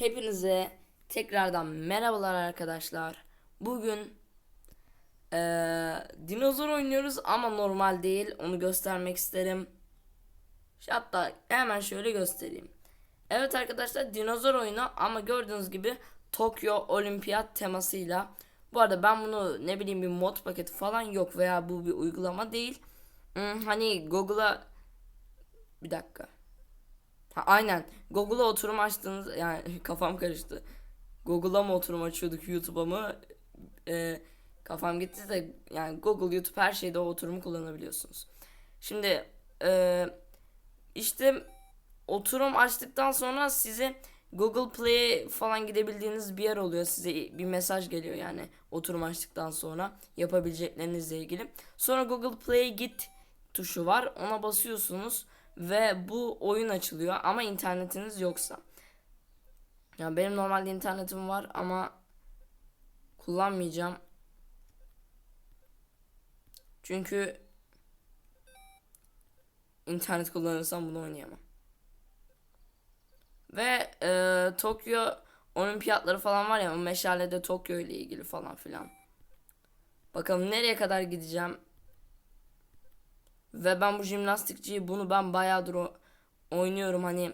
Hepinize tekrardan merhabalar arkadaşlar. Bugün eee, dinozor oynuyoruz ama normal değil. Onu göstermek isterim. Hatta hemen şöyle göstereyim. Evet arkadaşlar dinozor oyunu ama gördüğünüz gibi Tokyo Olimpiyat temasıyla. Bu arada ben bunu ne bileyim bir mod paketi falan yok veya bu bir uygulama değil. Hmm, hani Google'a bir dakika. Ha, aynen. Google'a oturum açtığınız yani kafam karıştı. Google'a mı oturum açıyorduk YouTube'a mı? Ee, kafam gitti de yani Google, YouTube her şeyde o oturumu kullanabiliyorsunuz. Şimdi e, işte oturum açtıktan sonra size Google Play'e falan gidebildiğiniz bir yer oluyor. Size bir mesaj geliyor yani oturum açtıktan sonra yapabileceklerinizle ilgili. Sonra Google Play'e git tuşu var. Ona basıyorsunuz ve bu oyun açılıyor ama internetiniz yoksa. Ya benim normalde internetim var ama kullanmayacağım. Çünkü internet kullanırsam bunu oynayamam. Ve e, Tokyo olimpiyatları falan var ya o meşalede Tokyo ile ilgili falan filan. Bakalım nereye kadar gideceğim. Ve ben bu jimnastikçiyi bunu ben bayağıdır oynuyorum hani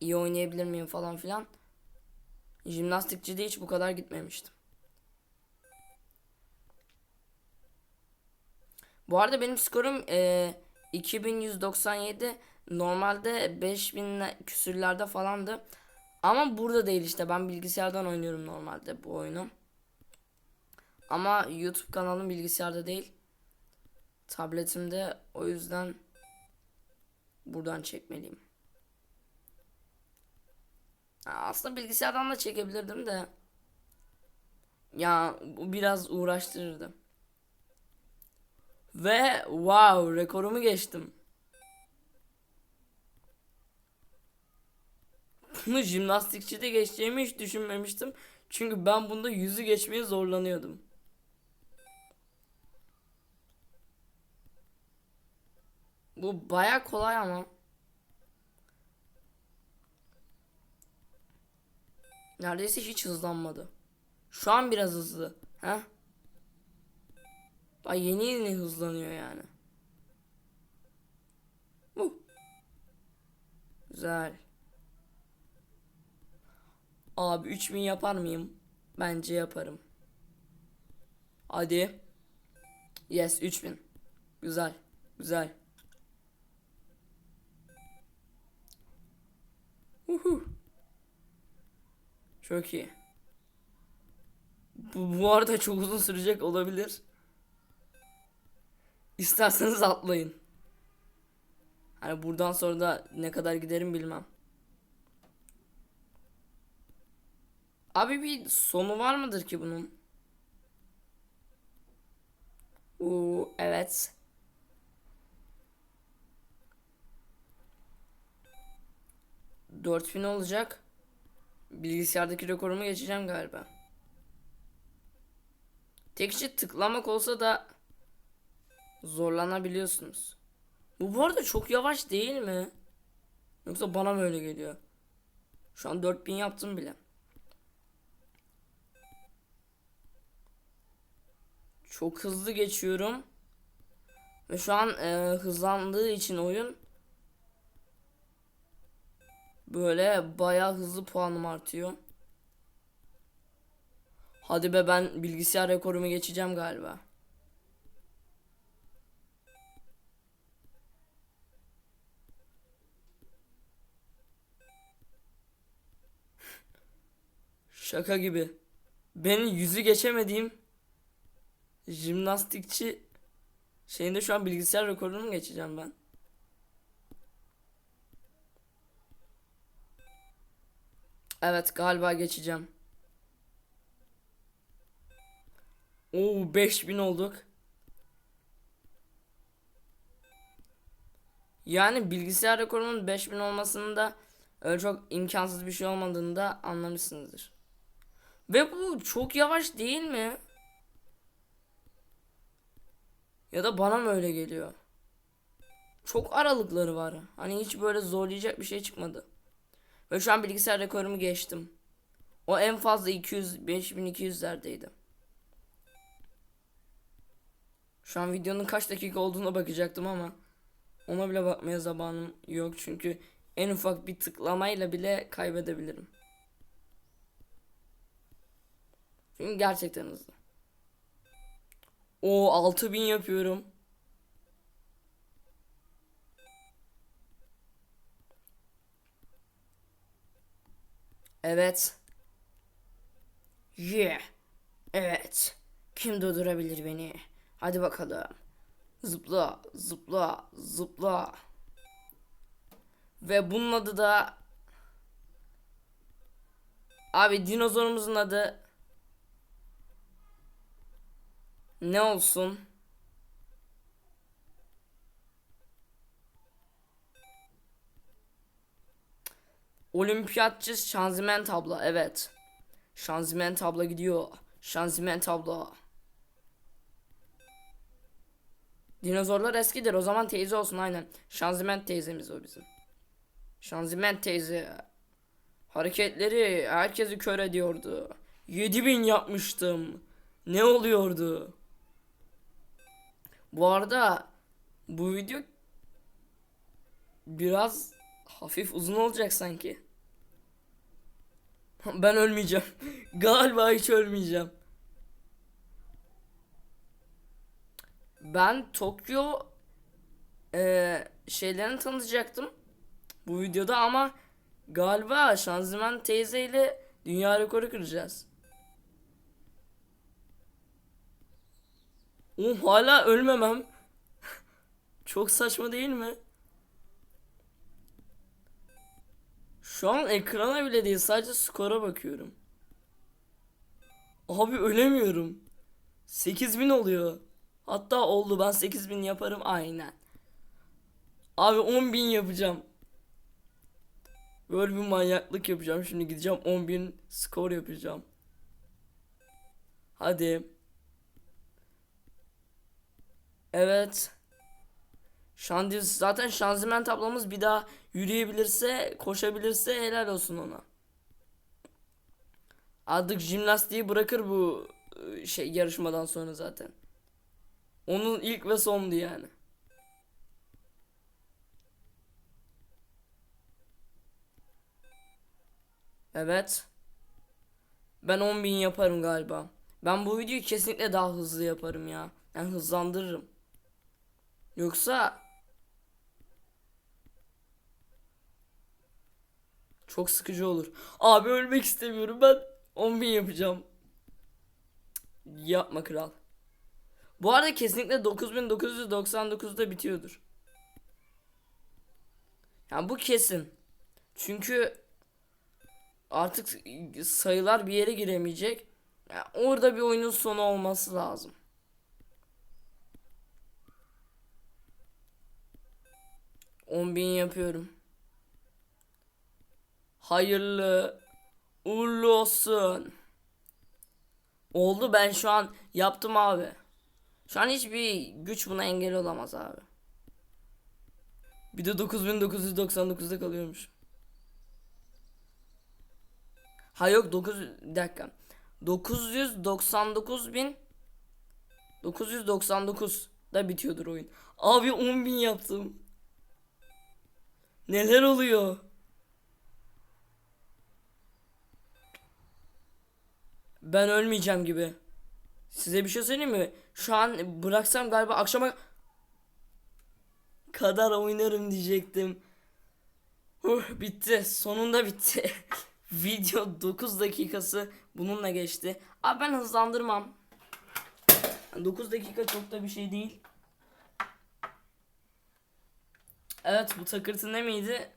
iyi oynayabilir miyim falan filan. Jimnastikçide hiç bu kadar gitmemiştim. Bu arada benim skorum e, 2197 normalde 5000 küsürlerde falandı. Ama burada değil işte ben bilgisayardan oynuyorum normalde bu oyunu. Ama YouTube kanalım bilgisayarda değil tabletimde o yüzden buradan çekmeliyim. Aslında bilgisayardan da çekebilirdim de ya bu biraz uğraştırırdı. Ve wow rekorumu geçtim. Bunu jimnastikçide geçeceğimi hiç düşünmemiştim. Çünkü ben bunda yüzü geçmeye zorlanıyordum. Bu baya kolay ama. Neredeyse hiç hızlanmadı. Şu an biraz hızlı. He? Daha yeni yeni hızlanıyor yani. Uh. Güzel. Abi 3000 yapar mıyım? Bence yaparım. Hadi. Yes 3000. Güzel. Güzel. Uhu. Çok iyi. Bu, bu arada çok uzun sürecek olabilir. İsterseniz atlayın. Hani buradan sonra da ne kadar giderim bilmem. Abi bir sonu var mıdır ki bunun? Uuu evet. Dört bin olacak. Bilgisayardaki rekorumu geçeceğim galiba. Tek şey tıklamak olsa da zorlanabiliyorsunuz. Bu bu arada çok yavaş değil mi? Yoksa bana mı öyle geliyor? Şu an 4000 yaptım bile. Çok hızlı geçiyorum. Ve şu an e, hızlandığı için oyun böyle bayağı hızlı puanım artıyor. Hadi be ben bilgisayar rekorumu geçeceğim galiba. Şaka gibi. Benim yüzü geçemediğim jimnastikçi şeyinde şu an bilgisayar rekorunu mu geçeceğim ben? Evet galiba geçeceğim. Oo 5000 olduk. Yani bilgisayar rekorumun 5000 olmasının da öyle çok imkansız bir şey olmadığını da anlamışsınızdır. Ve bu çok yavaş değil mi? Ya da bana mı öyle geliyor? Çok aralıkları var. Hani hiç böyle zorlayacak bir şey çıkmadı. Ve şu an bilgisayar rekorumu geçtim. O en fazla 200 5200'lerdeydi. Şu an videonun kaç dakika olduğuna bakacaktım ama ona bile bakmaya zamanım yok çünkü en ufak bir tıklamayla bile kaybedebilirim. Çünkü gerçekten hızlı. O 6000 yapıyorum. Evet. Yeah. Evet. Kim durdurabilir beni? Hadi bakalım. Zıpla, zıpla, zıpla. Ve bunun adı da Abi dinozorumuzun adı ne olsun? Olimpiyatçı şanzıman tabla evet. Şanzıman tabla gidiyor. Şanzıman tabla. Dinozorlar eskidir. O zaman teyze olsun aynen. Şanzıman teyzemiz o bizim. Şanzıman teyze. Hareketleri herkesi kör ediyordu. 7000 yapmıştım. Ne oluyordu? Bu arada bu video biraz hafif uzun olacak sanki. Ben ölmeyeceğim. Galiba hiç ölmeyeceğim. Ben Tokyo eee şeylerini tanıtacaktım bu videoda ama galiba Şanzıman teyze ile dünya rekoru kıracağız. Oğlum hala ölmemem. Çok saçma değil mi? Şu an ekrana bile değil sadece skora bakıyorum. Abi ölemiyorum. 8000 oluyor. Hatta oldu ben 8000 yaparım aynen. Abi 10.000 yapacağım. Böyle bir manyaklık yapacağım. Şimdi gideceğim 10.000 skor yapacağım. Hadi. Evet. Şandiz zaten şanzıman tablamız bir daha yürüyebilirse, koşabilirse helal olsun ona. Artık jimnastiği bırakır bu ıı, şey yarışmadan sonra zaten. Onun ilk ve sondu yani. Evet. Ben 10.000 yaparım galiba. Ben bu videoyu kesinlikle daha hızlı yaparım ya. Yani hızlandırırım. Yoksa çok sıkıcı olur. Abi ölmek istemiyorum ben 10.000 yapacağım. Yapma kral. Bu arada kesinlikle 9999'da bitiyordur. Yani bu kesin. Çünkü artık sayılar bir yere giremeyecek. Yani orada bir oyunun sonu olması lazım. On bin yapıyorum. Hayırlı uğurlu olsun. Oldu ben şu an yaptım abi. Şu an hiçbir güç buna engel olamaz abi. Bir de 9999'da kalıyormuş. Ha yok 9 bir dakika. 999 bin 999 da bitiyordur oyun. Abi 10 bin yaptım. Neler oluyor? Ben ölmeyeceğim gibi. Size bir şey söyleyeyim mi? Şu an bıraksam galiba akşama kadar oynarım diyecektim. Huh, bitti. Sonunda bitti. Video 9 dakikası bununla geçti. Abi ben hızlandırmam. 9 dakika çok da bir şey değil. Evet bu takırtı ne miydi?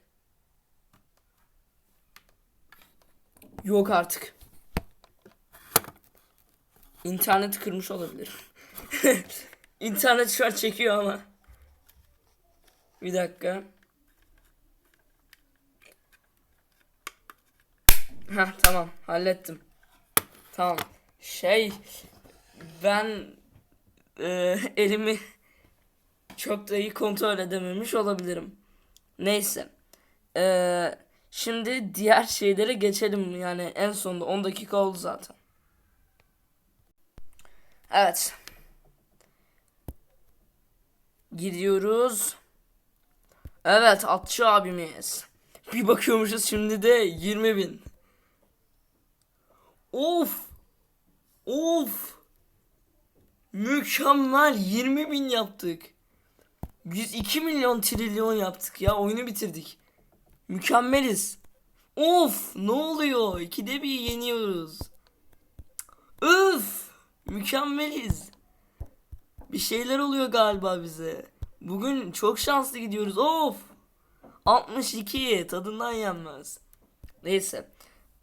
Yok artık. İnterneti kırmış olabilir. İnternet şu an çekiyor ama. Bir dakika. Ha tamam hallettim. Tamam. Şey ben e, elimi çok da iyi kontrol edememiş olabilirim. Neyse. E, Şimdi diğer şeylere geçelim yani en sonunda 10 dakika oldu zaten. Evet. Gidiyoruz. Evet atçı abimiz. Bir bakıyormuşuz şimdi de 20 bin. Of. Of. Mükemmel 20 bin yaptık. 102 milyon trilyon yaptık ya oyunu bitirdik. Mükemmeliz. Of ne oluyor? İkide bir yeniyoruz. Öf mükemmeliz. Bir şeyler oluyor galiba bize. Bugün çok şanslı gidiyoruz. Of. 62 tadından yenmez. Neyse.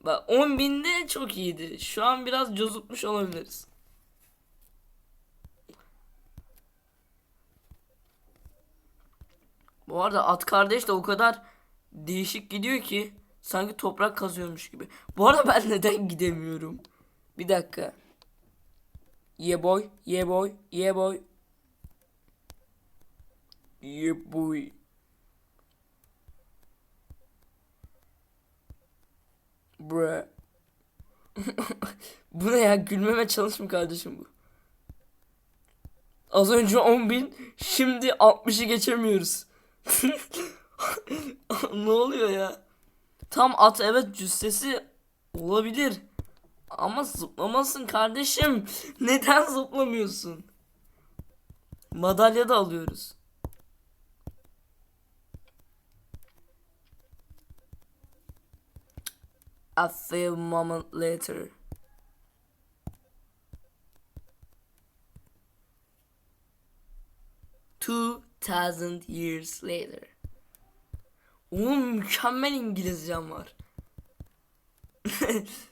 Bak 10 binde çok iyiydi. Şu an biraz cozutmuş olabiliriz. Bu arada at kardeş de o kadar değişik gidiyor ki sanki toprak kazıyormuş gibi. Bu arada ben neden gidemiyorum? Bir dakika. Yeah boy, yeah boy, yeah boy. Yeah boy. Bruh. bu ne ya? Gülmeme çalış mı kardeşim bu? Az önce 10 bin, şimdi 60'ı geçemiyoruz. ne oluyor ya? Tam at evet cüssesi olabilir. Ama zıplamasın kardeşim. Neden zıplamıyorsun? Madalya da alıyoruz. A few moment later. Two thousand years later. Oğlum mükemmel İngilizcem var.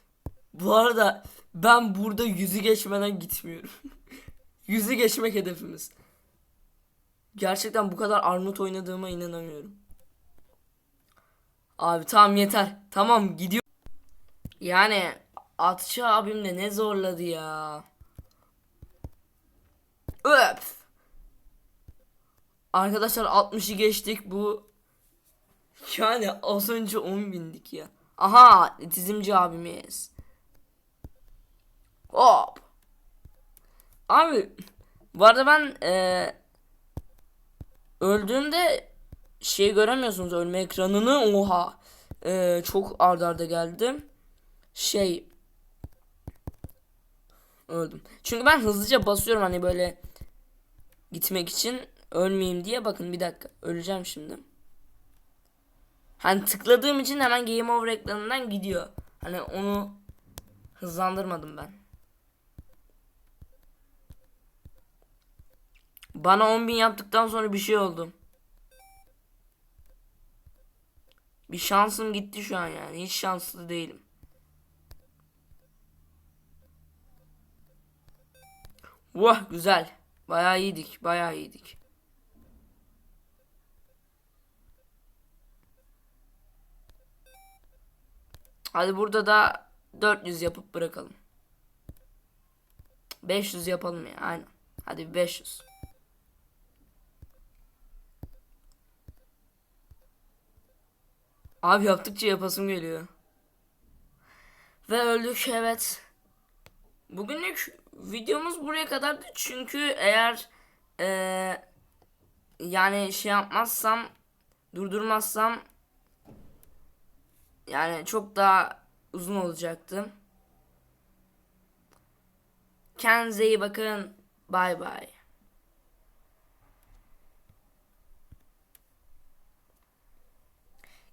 Bu arada ben burada yüzü geçmeden gitmiyorum. yüzü geçmek hedefimiz. Gerçekten bu kadar armut oynadığıma inanamıyorum. Abi tamam yeter. Tamam gidiyor. Yani atçı abim de ne zorladı ya. Öf. Arkadaşlar 60'ı geçtik bu. Yani az önce 10 bindik ya. Aha tizimci abimiz. Hop. Abi bu arada ben e, öldüğümde şey göremiyorsunuz ölme ekranını. Oha. E, çok ardarda arda geldim. Şey öldüm. Çünkü ben hızlıca basıyorum hani böyle gitmek için ölmeyeyim diye. Bakın bir dakika öleceğim şimdi. Hani tıkladığım için hemen game over ekranından gidiyor. Hani onu hızlandırmadım ben Bana 10.000 yaptıktan sonra bir şey oldu. Bir şansım gitti şu an yani. Hiç şanslı değilim. Vah güzel. Bayağı iyiydik. Bayağı iyiydik. Hadi burada da 400 yapıp bırakalım. 500 yapalım ya. Aynen. Hadi 500. Abi yaptıkça yapasım geliyor. Ve öldük evet. Bugünlük videomuz buraya kadardı. Çünkü eğer ee, yani şey yapmazsam durdurmazsam yani çok daha uzun olacaktı. Kendinize iyi bakın. Bye bye.